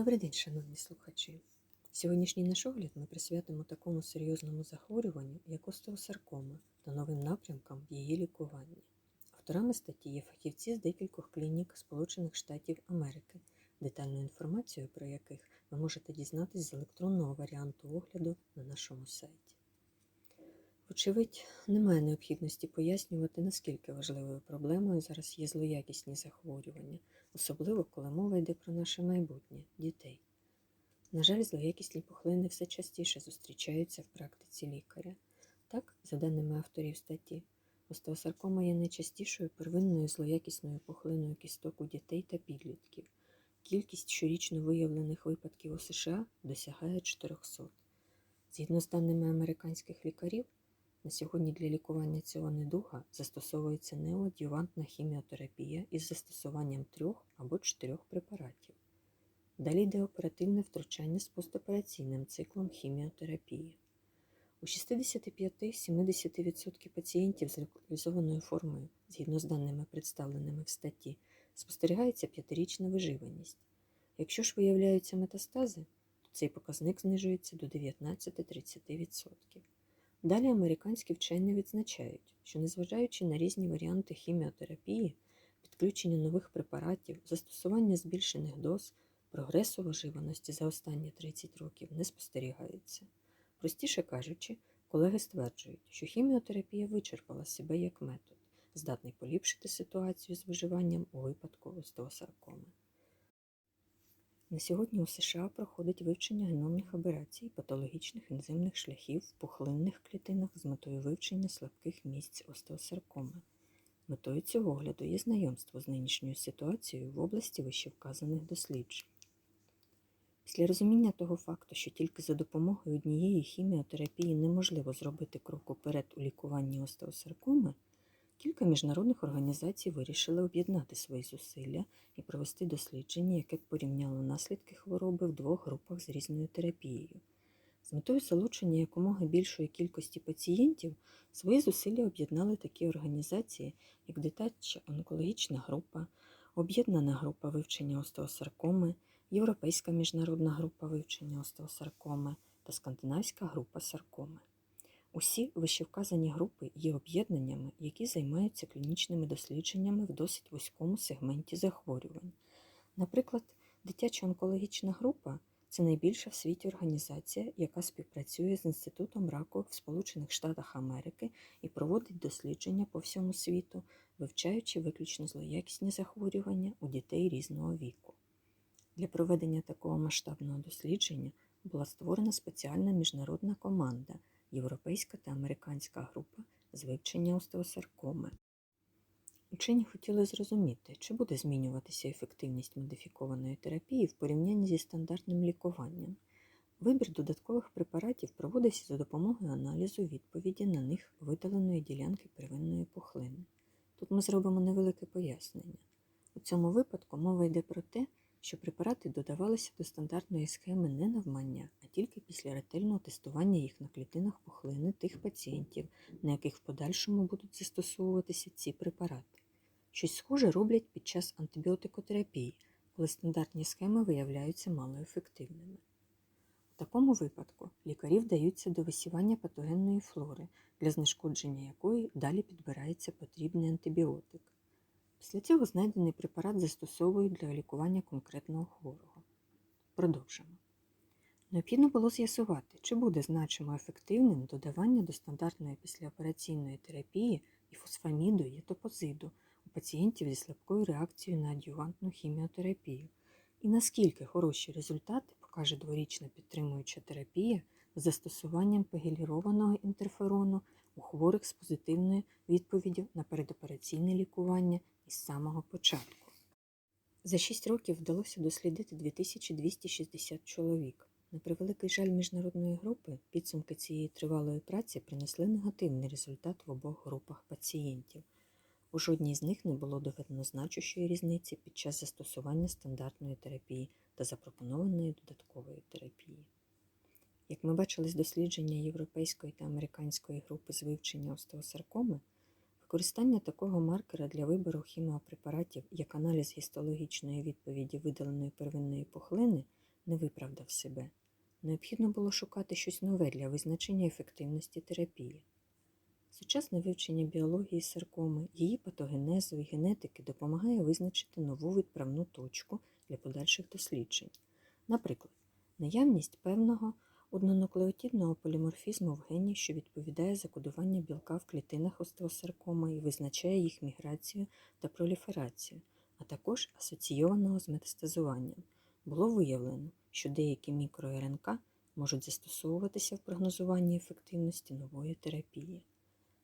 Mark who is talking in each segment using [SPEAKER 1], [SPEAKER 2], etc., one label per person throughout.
[SPEAKER 1] Добрий день, шановні слухачі. Сьогоднішній наш огляд ми присвятимо такому серйозному захворюванню, як остеосаркома, та новим напрямкам в її лікуванні. Авторами статті є фахівці з декількох клінік Сполучених Штатів Америки, детальну інформацію про яких ви можете дізнатись з електронного варіанту огляду на нашому сайті. Вочевидь, немає необхідності пояснювати, наскільки важливою проблемою зараз є злоякісні захворювання, особливо коли мова йде про наше майбутнє дітей. На жаль, злоякісні пухлини все частіше зустрічаються в практиці лікаря. Так, за даними авторів статті, остеосаркома є найчастішою первинною злоякісною пухлиною кісток у дітей та підлітків. Кількість щорічно виявлених випадків у США досягає 400. Згідно з даними американських лікарів, на сьогодні для лікування цього недуга застосовується неоадювантна хіміотерапія із застосуванням трьох або чотирьох препаратів. Далі йде оперативне втручання з постопераційним циклом хіміотерапії. У 65-70% пацієнтів з локалізованою формою, згідно з даними представленими в статті, спостерігається п'ятирічна виживаність. Якщо ж виявляються метастази, то цей показник знижується до 19-30%. Далі американські вчені відзначають, що незважаючи на різні варіанти хіміотерапії, підключення нових препаратів, застосування збільшених доз, прогресу виживаності за останні 30 років не спостерігається. Простіше кажучи, колеги стверджують, що хіміотерапія вичерпала себе як метод, здатний поліпшити ситуацію з виживанням у випадку остеосаркоми. На сьогодні у США проходить вивчення геномних операцій патологічних ензимних шляхів в пухлинних клітинах з метою вивчення слабких місць остеосаркоми. Метою цього огляду є знайомство з нинішньою ситуацією в області вищевказаних досліджень. Після розуміння того факту, що тільки за допомогою однієї хіміотерапії неможливо зробити крок уперед у лікуванні остеосаркоми, Кілька міжнародних організацій вирішили об'єднати свої зусилля і провести дослідження, яке б порівняло наслідки хвороби в двох групах з різною терапією. З метою залучення якомога більшої кількості пацієнтів свої зусилля об'єднали такі організації, як дитяча онкологічна група, Об'єднана група вивчення остеосаркоми, Європейська міжнародна група вивчення остеосаркоми та Скандинавська група саркоми. Усі вищевказані групи є об'єднаннями, які займаються клінічними дослідженнями в досить вузькому сегменті захворювань. Наприклад, дитяча онкологічна група це найбільша в світі організація, яка співпрацює з Інститутом раку в Сполучених Штатах Америки і проводить дослідження по всьому світу, вивчаючи виключно злоякісні захворювання у дітей різного віку. Для проведення такого масштабного дослідження була створена спеціальна міжнародна команда. Європейська та американська група з вивчення остеосаркоми. Учені хотіли зрозуміти, чи буде змінюватися ефективність модифікованої терапії в порівнянні зі стандартним лікуванням. Вибір додаткових препаратів проводиться за допомогою аналізу відповіді на них видаленої ділянки первинної пухлини. Тут ми зробимо невелике пояснення. У цьому випадку мова йде про те, що препарати додавалися до стандартної схеми не навмання, після ретельного тестування їх на клітинах пухлини тих пацієнтів, на яких в подальшому будуть застосовуватися ці препарати. Щось схоже роблять під час антибіотикотерапії, коли стандартні схеми виявляються малоефективними. У такому випадку лікарі вдаються до висівання патогенної флори, для знешкодження якої далі підбирається потрібний антибіотик. Після цього знайдений препарат застосовують для лікування конкретного хворого. Продовжимо. Необхідно було з'ясувати, чи буде значимо ефективним додавання до стандартної післяопераційної терапії і фосфаміду і топозиду у пацієнтів зі слабкою реакцією на адювантну хіміотерапію, і наскільки хороші результати покаже дворічна підтримуюча терапія з застосуванням пегілірованого інтерферону у хворих з позитивною відповіддю на передопераційне лікування із самого початку. За 6 років вдалося дослідити 2260 чоловік. На превеликий жаль міжнародної групи підсумки цієї тривалої праці принесли негативний результат в обох групах пацієнтів. У жодній з них не було доведено значущої різниці під час застосування стандартної терапії та запропонованої додаткової терапії. Як ми бачили з дослідження Європейської та американської групи з вивчення остеосаркоми, використання такого маркера для вибору хіміопрепаратів як аналіз гістологічної відповіді видаленої первинної пухлини не виправдав себе. Необхідно було шукати щось нове для визначення ефективності терапії. Сучасне вивчення біології саркоми, її патогенезу і генетики допомагає визначити нову відправну точку для подальших досліджень. Наприклад, наявність певного однонуклеотидного поліморфізму в гені, що відповідає за кодування білка в клітинах остеосаркоми і визначає їх міграцію та проліферацію, а також асоційованого з метастазуванням. Було виявлено, що деякі мікро-РНК можуть застосовуватися в прогнозуванні ефективності нової терапії.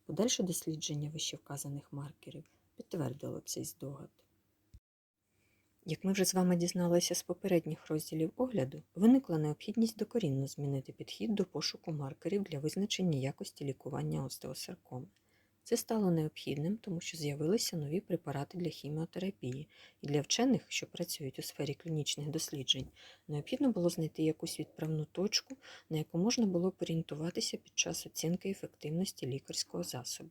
[SPEAKER 1] Подальше дослідження вищевказаних маркерів підтвердило цей здогад. Як ми вже з вами дізналися з попередніх розділів огляду, виникла необхідність докорінно змінити підхід до пошуку маркерів для визначення якості лікування остеосаркоми. Це стало необхідним, тому що з'явилися нові препарати для хіміотерапії, і для вчених, що працюють у сфері клінічних досліджень, необхідно було знайти якусь відправну точку, на яку можна було орієнтуватися під час оцінки ефективності лікарського засобу.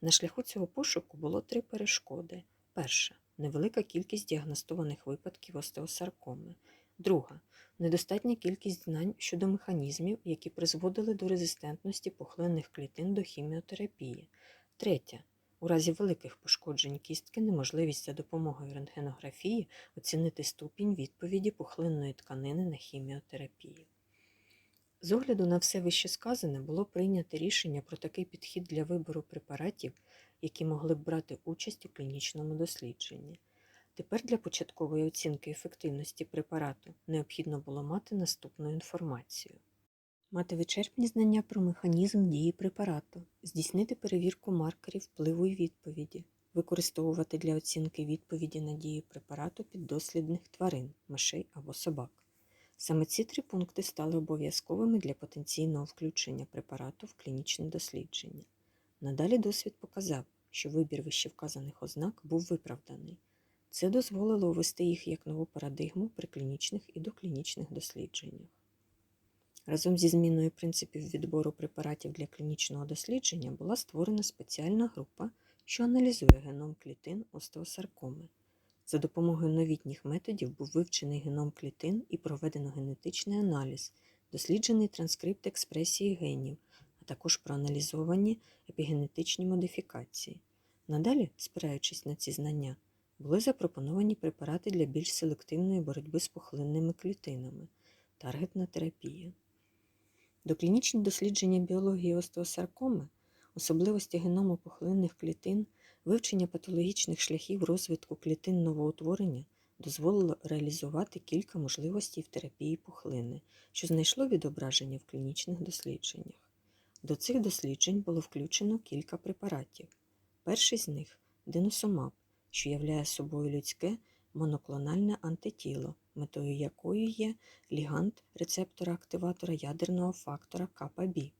[SPEAKER 1] На шляху цього пошуку було три перешкоди. Перша невелика кількість діагностованих випадків остеосаркоми. Друга недостатня кількість знань щодо механізмів, які призводили до резистентності пухлинних клітин до хіміотерапії. Третя. У разі великих пошкоджень кістки неможливість за допомогою рентгенографії оцінити ступінь відповіді пухлинної тканини на хіміотерапію. З огляду на все вищесказане було прийнято рішення про такий підхід для вибору препаратів, які могли б брати участь у клінічному дослідженні. Тепер для початкової оцінки ефективності препарату необхідно було мати наступну інформацію. Мати вичерпні знання про механізм дії препарату, здійснити перевірку маркерів впливу і відповіді, використовувати для оцінки відповіді на дію препарату піддослідних тварин, мишей або собак. Саме ці три пункти стали обов'язковими для потенційного включення препарату в клінічне дослідження. Надалі досвід показав, що вибір вищевказаних ознак був виправданий. Це дозволило ввести їх як нову парадигму при клінічних і доклінічних дослідженнях. Разом зі зміною принципів відбору препаратів для клінічного дослідження була створена спеціальна група, що аналізує геном клітин остеосаркоми. За допомогою новітніх методів був вивчений геном клітин і проведено генетичний аналіз, досліджений транскрипт експресії генів, а також проаналізовані епігенетичні модифікації. Надалі, спираючись на ці знання, були запропоновані препарати для більш селективної боротьби з пухлинними клітинами, таргетна терапія. Доклінічні дослідження біології остеосаркоми, особливості геному пухлинних клітин, вивчення патологічних шляхів розвитку клітин новоутворення дозволило реалізувати кілька можливостей в терапії пухлини, що знайшло відображення в клінічних дослідженнях. До цих досліджень було включено кілька препаратів. Перший з них деносомаб, що являє собою людське моноклональне антитіло, метою якої є лігант рецептора активатора ядерного фактора КПБ.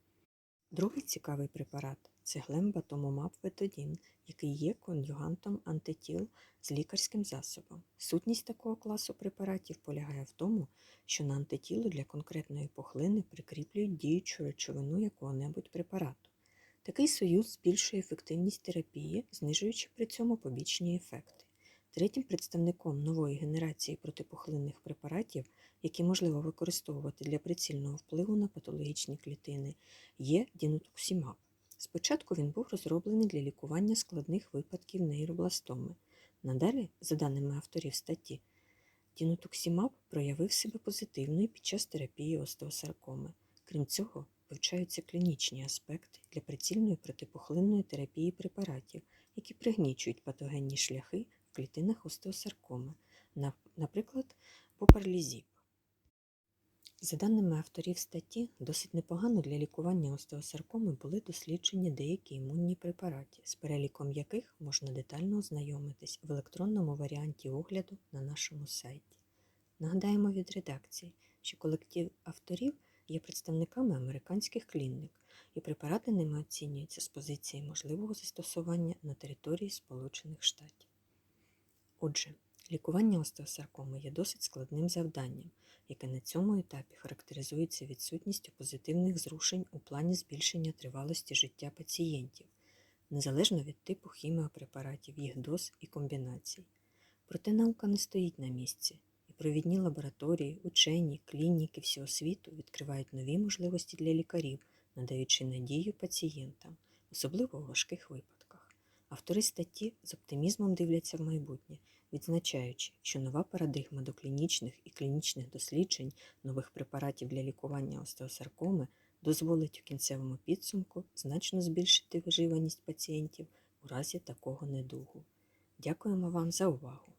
[SPEAKER 1] Другий цікавий препарат це глембатомомаб ветодін, який є конюгантом антитіл з лікарським засобом. Сутність такого класу препаратів полягає в тому, що на антитіло для конкретної пухлини прикріплюють діючу речовину якого-небудь препарату. Такий союз збільшує ефективність терапії, знижуючи при цьому побічні ефекти. Третім представником нової генерації протипухлинних препаратів, які можливо використовувати для прицільного впливу на патологічні клітини, є дінотуксімаб. Спочатку він був розроблений для лікування складних випадків нейробластоми. Надалі, за даними авторів статті, дінотуксімаб проявив себе позитивно під час терапії остеосаркоми. Крім цього, вивчаються клінічні аспекти для прицільної протипухлинної терапії препаратів, які пригнічують патогенні шляхи клітинах остеосаркоми, наприклад, попарлізіп. За даними авторів статті, досить непогано для лікування остеосаркоми були досліджені деякі імунні препарати, з переліком яких можна детально ознайомитись в електронному варіанті огляду на нашому сайті. Нагадаємо від редакції, що колектив авторів є представниками американських клінік, і препарати ними оцінюються з позиції можливого застосування на території Сполучених Штатів. Отже, лікування остеосаркоми є досить складним завданням, яке на цьому етапі характеризується відсутністю позитивних зрушень у плані збільшення тривалості життя пацієнтів, незалежно від типу хіміопрепаратів, їх доз і комбінацій. Проте наука не стоїть на місці, провідні лабораторії, учені, клініки всього світу відкривають нові можливості для лікарів, надаючи надію пацієнтам, особливо у важких випадках. Автори статті з оптимізмом дивляться в майбутнє, відзначаючи, що нова парадигма доклінічних і клінічних досліджень нових препаратів для лікування остеосаркоми дозволить у кінцевому підсумку значно збільшити виживаність пацієнтів у разі такого недугу. Дякуємо вам за увагу!